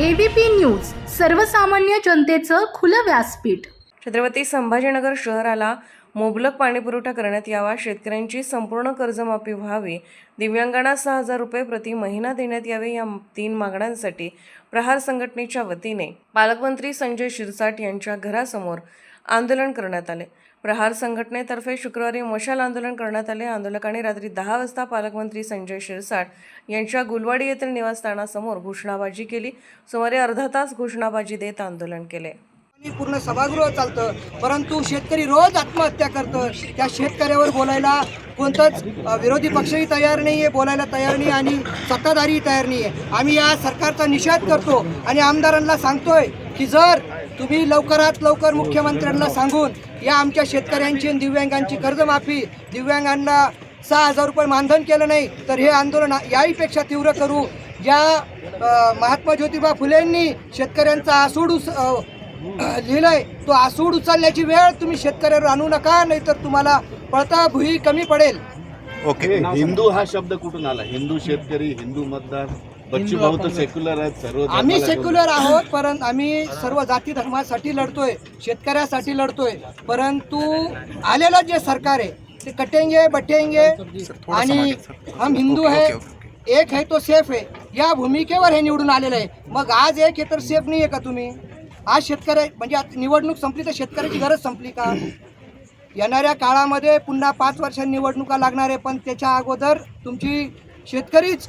ABP news सर्वसामान्य जनतेचं खुलं व्यासपीठ. छत्रपती संभाजीनगर शहराला मुबलक पाणीपुरवठा करण्यात यावा शेतकऱ्यांची संपूर्ण कर्जमाफी व्हावी दिव्यांगांना सहा हजार रुपये प्रति महिना देण्यात यावे या तीन मागण्यांसाठी प्रहार संघटनेच्या वतीने पालकमंत्री संजय शिरसाट यांच्या घरासमोर आंदोलन करण्यात आले. प्रहार संघटनेतर्फे शुक्रवारी मशाल आंदोलन करण्यात आले. आंदोलकांनी रात्री दहा वाजता पालकमंत्री संजय शिरसाट यांच्या गुलवाडी येथील निवासस्थानासमोर घोषणाबाजी केली. सुमारे अर्धा तास घोषणाबाजी देत आंदोलन केले. पूर्ण सभागृह चालतं परंतु शेतकरी रोज आत्महत्या करतं. त्या शेतकऱ्यावर बोलायला कोणताच विरोधी पक्षही तयार नाही आहे बोलायला तयार नाही आणि सत्ताधारीही तयार नाही आहे आम्ही या सरकारचा निषेध करतो आणि आमदारांना सांगतोय की जर तुम्ही लवकरात लवकर मुख्यमंत्र्यांना सांगून या आमच्या शेतकऱ्यांची आणि दिव्यांगांची कर्जमाफी दिव्यांगांना सहा हजार रुपये मानधन केलं नाही तर हे आंदोलन याहीपेक्षा तीव्र करू. ज्या महात्मा ज्योतिबा फुलेंनी शेतकऱ्यांचा आसूड उस अ, लिहिलंय तो आसूड उचलण्याची वेळ तुम्ही शेतकऱ्यावर आणू नका नाहीतर तुम्हाला पळता भुई कमी पडेल. ओके. हिंदू हा शब्द कुठून आला? हिंदू शेतकरी हिंदू मतदार? भाऊ तर सेक्युलर आहेत सर्व आम्ही सेक्युलर आहोत परंतु आम्ही सर्व जाती धर्मासाठी लढतोय शेतकऱ्यासाठी लढतोय परंतु आलेलं जे सरकार आहे ते कटेंगे बटेंगे आणि हम हिंदू है एक है तो सेफ आहे या भूमिकेवर हे निवडून आलेलं आहे. मग आज एक आहे तर सेफ नाही आहे का तुम्ही? आज शेतकरी म्हणजे आता निवडणूक संपली तर शेतकऱ्याची गरज संपली का? येणाऱ्या काळामध्ये पुन्हा पाच वर्षांनी निवडणुका लागणार आहे पण त्याच्या अगोदर तुमची शेतकरीच